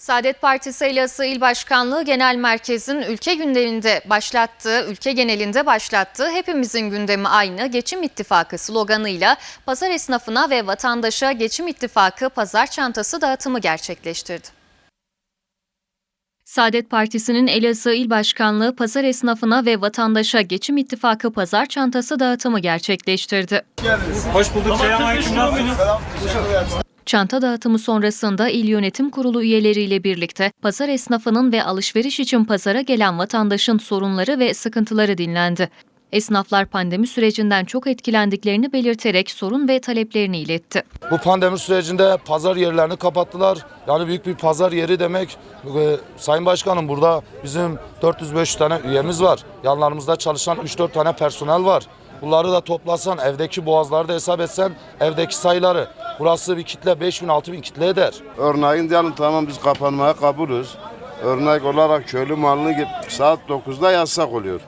Saadet Partisi Elazığ İl Başkanlığı Genel Merkez'in ülke gündeminde başlattığı, ülke genelinde başlattığı hepimizin gündemi aynı geçim ittifakı sloganıyla pazar esnafına ve vatandaşa geçim ittifakı pazar çantası dağıtımı gerçekleştirdi. Saadet Partisi'nin Elazığ İl Başkanlığı pazar esnafına ve vatandaşa geçim ittifakı pazar çantası dağıtımı gerçekleştirdi. Hoş bulduk. Selamünaleyküm. Nasılsınız? Çanta dağıtımı sonrasında İl Yönetim Kurulu üyeleriyle birlikte pazar esnafının ve alışveriş için pazara gelen vatandaşın sorunları ve sıkıntıları dinlendi. Esnaflar pandemi sürecinden çok etkilendiklerini belirterek sorun ve taleplerini iletti. Bu pandemi sürecinde pazar yerlerini kapattılar. Yani büyük bir pazar yeri demek. Ee, Sayın Başkanım burada bizim 400-500 tane üyemiz var. Yanlarımızda çalışan 3-4 tane personel var. Bunları da toplasan, evdeki boğazları da hesap etsen, evdeki sayıları. Burası bir kitle 5 bin 6 bin kitle eder. Örneğin diyelim tamam biz kapanmaya kabulüz. Örnek olarak köylü malını git- saat 9'da yasak oluyor.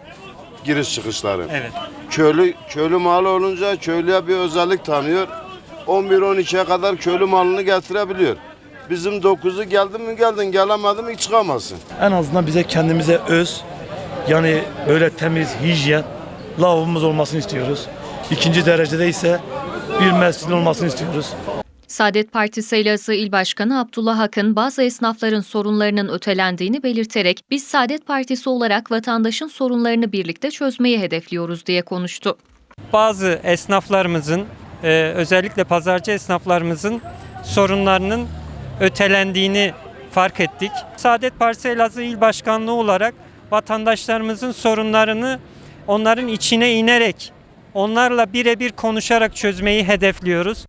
Giriş çıkışları. Evet. Köylü köylü malı olunca köylüye bir özellik tanıyor. 11-12'ye kadar köylü malını getirebiliyor. Bizim 9'u geldin mi geldin gelemedin mi çıkamazsın. En azından bize kendimize öz yani böyle temiz, hijyen, lavabomuz olmasını istiyoruz. İkinci derecede ise bir mescidin olmasını istiyoruz. Saadet Partisi Elazığ İl Başkanı Abdullah Akın bazı esnafların sorunlarının ötelendiğini belirterek biz Saadet Partisi olarak vatandaşın sorunlarını birlikte çözmeyi hedefliyoruz diye konuştu. Bazı esnaflarımızın e, özellikle pazarcı esnaflarımızın sorunlarının ötelendiğini fark ettik. Saadet Partisi Elazığ İl Başkanlığı olarak vatandaşlarımızın sorunlarını onların içine inerek onlarla birebir konuşarak çözmeyi hedefliyoruz.